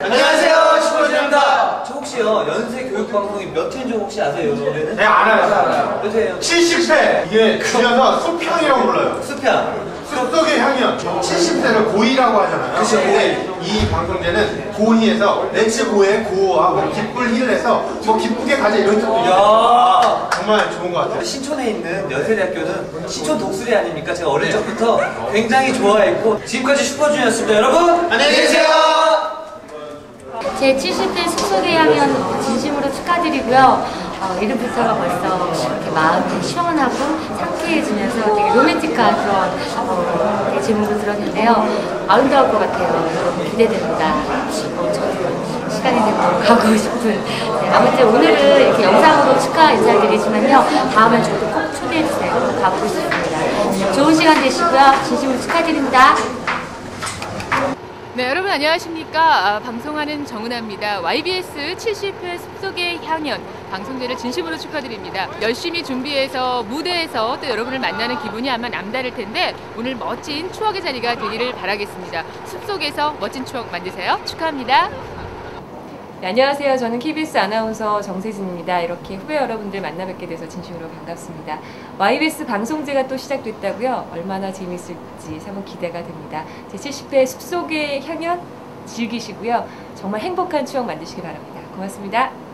안녕하세요, 슈퍼주니어입니다. 저 혹시요 연세 교육 방송이 몇 회인지 혹시 아세요, 노래는? 네, 알아요. 몇 회예요? 70세! 이게 줄여서 숲향이라고 불러요. 수평. 숲속의 향연. 70세를 고이라고 하잖아요. 그쵸, 근데 이 방송제는 고이에서 렛츠 고의 고하고 기쁠 힐을 해서 뭐 기쁘게 가자 이런 뜻도 있어요. 야. 정말 좋은 것 같아요. 신촌에 있는 연세대학교는 신촌 독수리 아닙니까? 제가 어릴 적부터 굉장히 좋아했고 지금까지 슈퍼주니어였습니다. 여러분 안녕히 계세요. 제 70회 숙소계 향연 진심으로 축하드리고요. 어, 이름부터가 벌써 이렇게 마음이 시원하고 상쾌해지면서 되게 로맨틱한 그런 어, 되게 제목을 들었는데요. 아름다울 것 같아요. 기대됩니다. 어, 시간이 되면 가고 싶은. 네, 아무튼 오늘은 이렇게 영상으로 축하 인사를 드리지만요. 다음에 저도 꼭 초대해주세요. 가보고 싶습니다. 좋은 시간 되시고요. 진심으로 축하드립니다. 네, 여러분 안녕하십니까? 아, 방송하는 정은아입니다. YBS 70회 숲속의 향연 방송제를 진심으로 축하드립니다. 열심히 준비해서 무대에서 또 여러분을 만나는 기분이 아마 남다를 텐데 오늘 멋진 추억의 자리가 되기를 바라겠습니다. 숲속에서 멋진 추억 만드세요. 축하합니다. 네, 안녕하세요. 저는 KBS 아나운서 정세진입니다. 이렇게 후배 여러분들 만나 뵙게 돼서 진심으로 반갑습니다. YBS 방송제가 또 시작됐다고요? 얼마나 재밌을지 한번 기대가 됩니다. 제70회 숲속의 향연 즐기시고요. 정말 행복한 추억 만드시기 바랍니다. 고맙습니다.